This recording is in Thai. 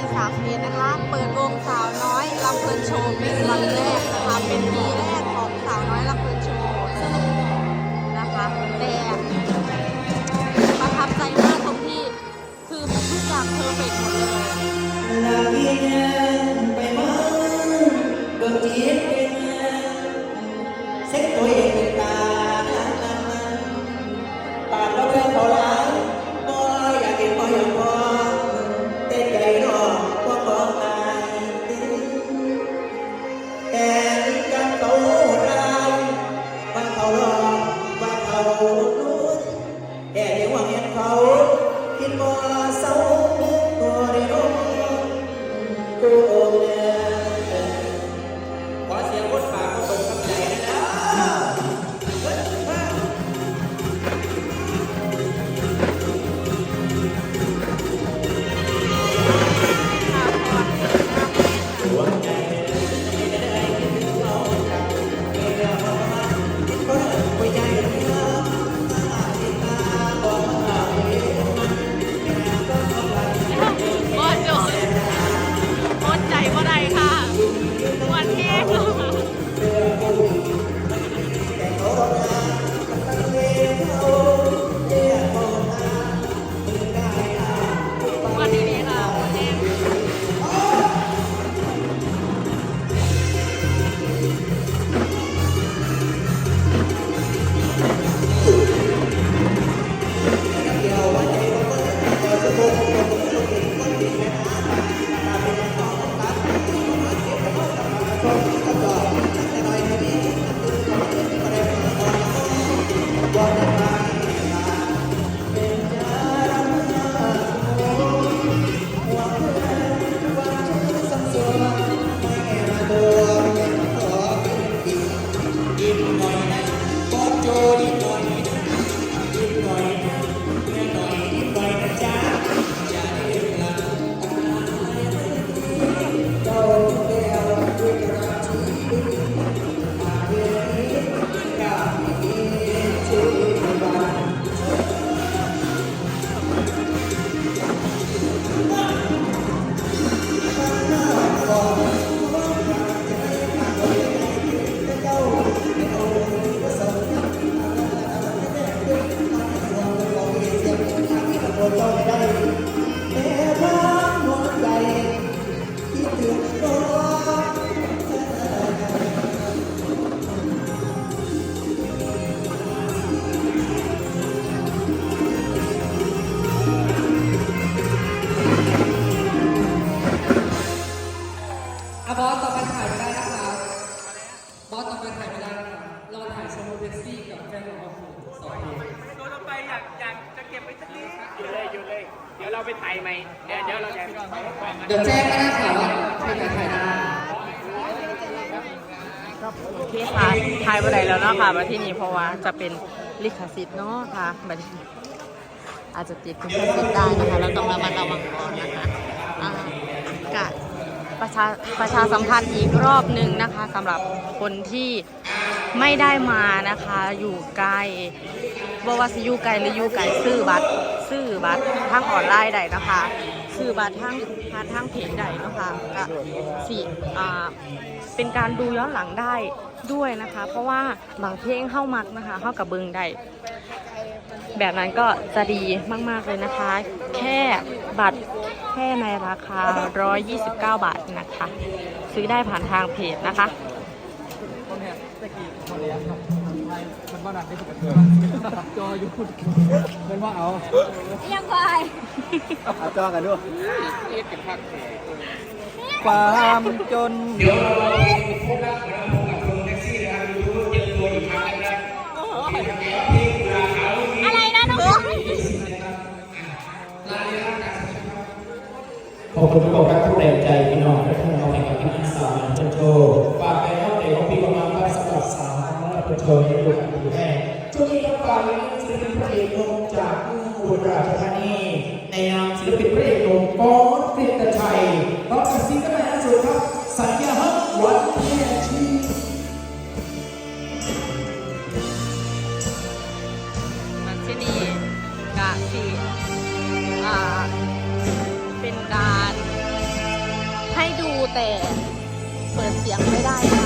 ีสามเพลงนะคะ เปิดวงสาวน้อยลำเพลินโชว์เป็นวันแรกนะคะเป็นปีแรกของสาวน้อยลำเพลินโชว์นะคะแต่ ไปถ่ายไม่ได้นะเราถ่ายโซโลเท็กซี่กับแฟนของเราสองคนตัวต่อไปอยากอยากจะเก็บไว้สักนิดอยู่เลยอยู่เลย เดี๋ยวเราไปถ่ายใหม่เดี๋ยวเราจะเดี๋ยวแจ้งก็ได้ค่ะว่าใครจะถ่ายได้โอเคค่ะทายบ่ได้แล้วเนาะค่ะมาที่นี่เพราะว่าจะเป็นลิขสิทธิ์เนาะค่ะบัดอาจจะติดลิขสิทธิ์ได้นะคะ เราต้องระมัดระวังก่อนนะคะอากะ ประชาประชาสัมพันธ์อีกรอบหนึ่งนะคะสำหรับคนที่ไม่ได้มานะคะ อยู่ไกลบว่าสิอยู่ไกลหรืออยู่ไกลซื้อบัตรซื้อบัตรทางออนไลน์ได้นะคะซื้อบัตรทางผ่านทางเพจได้นะคะก็สิอ่าเป็นการดูย้อนหลังได้ด้วยนะคะ เพราะว่าบางเพลงเข้ามักนะคะเข้ากับเบิงได้แบบนั้นก็จะดีมาก ๆ เลยนะคะ แค่บัตร ค่ในราคา 129 บาทนะคะ ซื้อได้ผ่านทางเพจนะคะคนเนี่ยตะกี้คนเนี้ยครับมันบ้านันได้ปกติตัดจออยู่เป็นว่าเอายังไงเอาจอกันด้วยความจนอะ อุราชธานีในนามศิลปินพระเอกหนุ่มกอนกฤษชัยพร้อมกับซิงเกิลใหม่ล่าสุดครับสัญญาฮักวันแม่ชีมันที่นี่กะสีอ่าเป็นการให้ดูแต่เปิดเสียงไม่ได้นะคะ